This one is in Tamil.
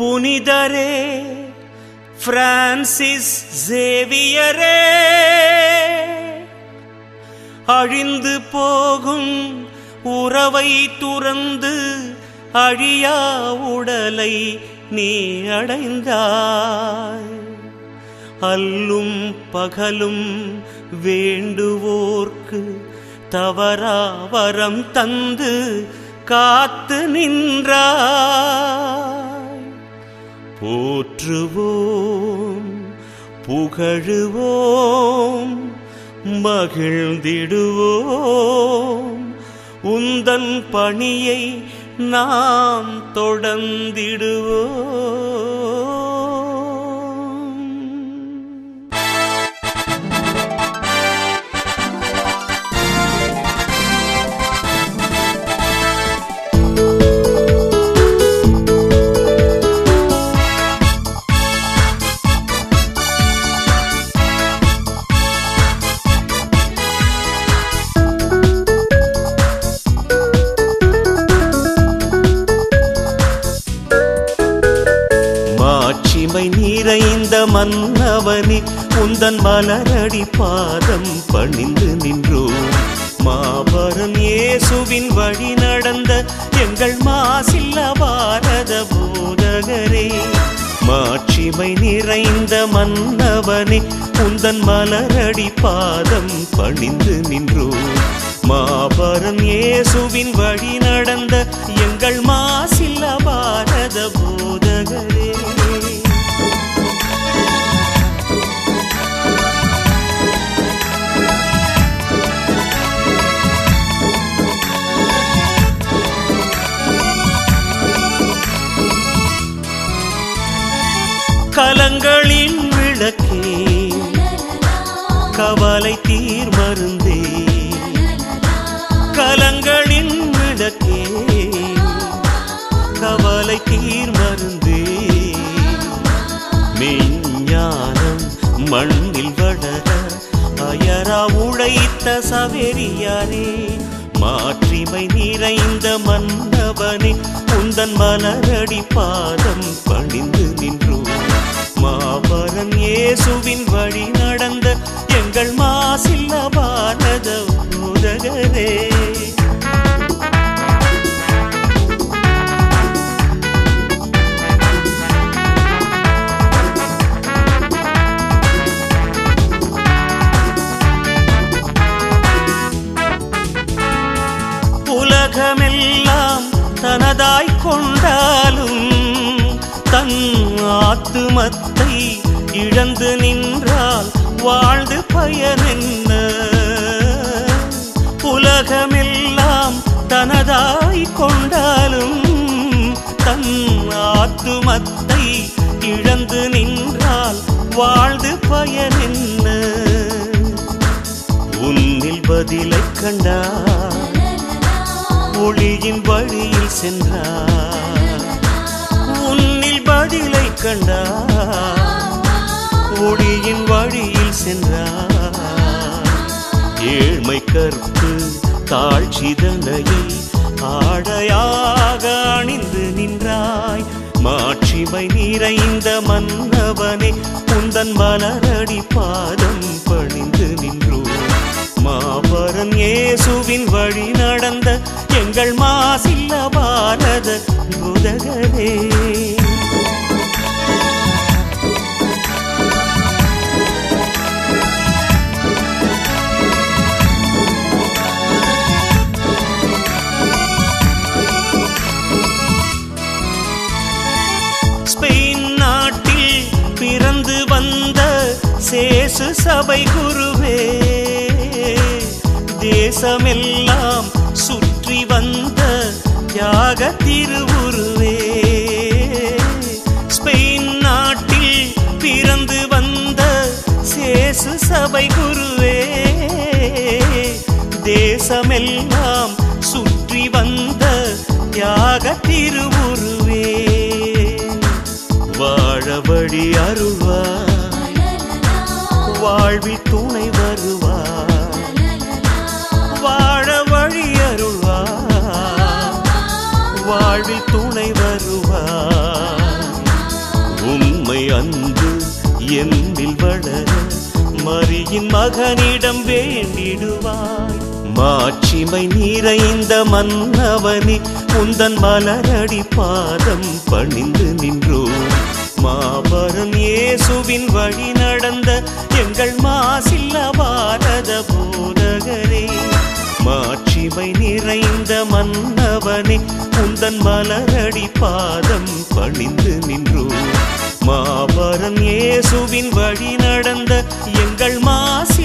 புனிதரே பிரான்சிஸ் சேவியரே அழிந்து போகும் உறவை துறந்து அழியா உடலை நீ அடைந்தாய். அல்லும் பகலும் வேண்டுவோர்க்கு தவறா வரம் தந்து காத்து நின்றார் போற்றுவோம் புகழுவோம் மகிழ்ந்திடுவோம். உந்தன் பணியை நாம் தொடர்ந்திடுவோம். அவை நிறைந்த மன்னவனே உந்தன் மலரடி பாதம் பணிந்து நின்றோம் மாபரம் இயேசுவின் வழி நடந்த எங்கள் மாசில்ல பாரத போதகரே. மாட்சிமை நிறைந்த மன்னவனே உந்தன் மலரடி பாதம் பணிந்து நின்றோம் மாபரம் இயேசுவின் வழி கலங்களின் விளக்கே கவலை தீர் மருந்தே. கலங்களின் விளக்கே கவலை தீர் மருந்தே. மெஞ்ஞானம் மண்ணில் வளர அயரா உழைத்த சவேரியாரே மாற்றிமை நிறைந்த மன்னவனே உந்தன் மலரடி பாதம் பணிந்து நின்றோம் மாபரன் இயேசுவின் வழி நடந்த எங்கள் மாசில்ல பாரத உதகரே உலகமெல்லாம் தனதாய் கொண்டாலும் தன் ஆத்துமத்தை இழந்து நின்றால் வாழ்ந்து பயனென்ன உலகமெல்லாம் தனதாய் கொண்டாலும் தன் ஆத்துமத்தை இழந்து நின்றால் வாழ்ந்து பயனென்ன உன்னில் பதிலைக் கண்டார் ஒளியின் வழியில் சென்றார் கண்டா கண்டார் ஒளியின் வழியில் சென்றார். ஏழ்மை கற்பு தாழ்ச்சிதனையை ஆடையாக அணிந்து நின்றாய். மாட்சிமை நிறைந்த மன்னவனே உந்தன் மலரடி பாதம் சபை குருவே தேசமெல்லாம் சுற்றி வந்த தியாக திருவுருவே. ஸ்பெயின் நாட்டில் பிறந்து வந்த சேசு சபை குருவே தேசமெல்லாம் சுற்றி வந்த தியாக திருவு மகனிடம் வேண்டிடுவாய். மாட்சிமை நிறைந்த மன்னவனே உந்தன் மலரடி பாதம் பணிந்து நின்றோம் மாபரன் இயேசுவின் வழி நடந்த எங்கள் மாசில்ல பாரத போதகரே. மாட்சிமை நிறைந்த மன்னவனே உந்தன் மலரடி பாதம் பணிந்து நின்றோம் மாபரன் இயேசுவின் வழி நடந்த எங்கள் மாசி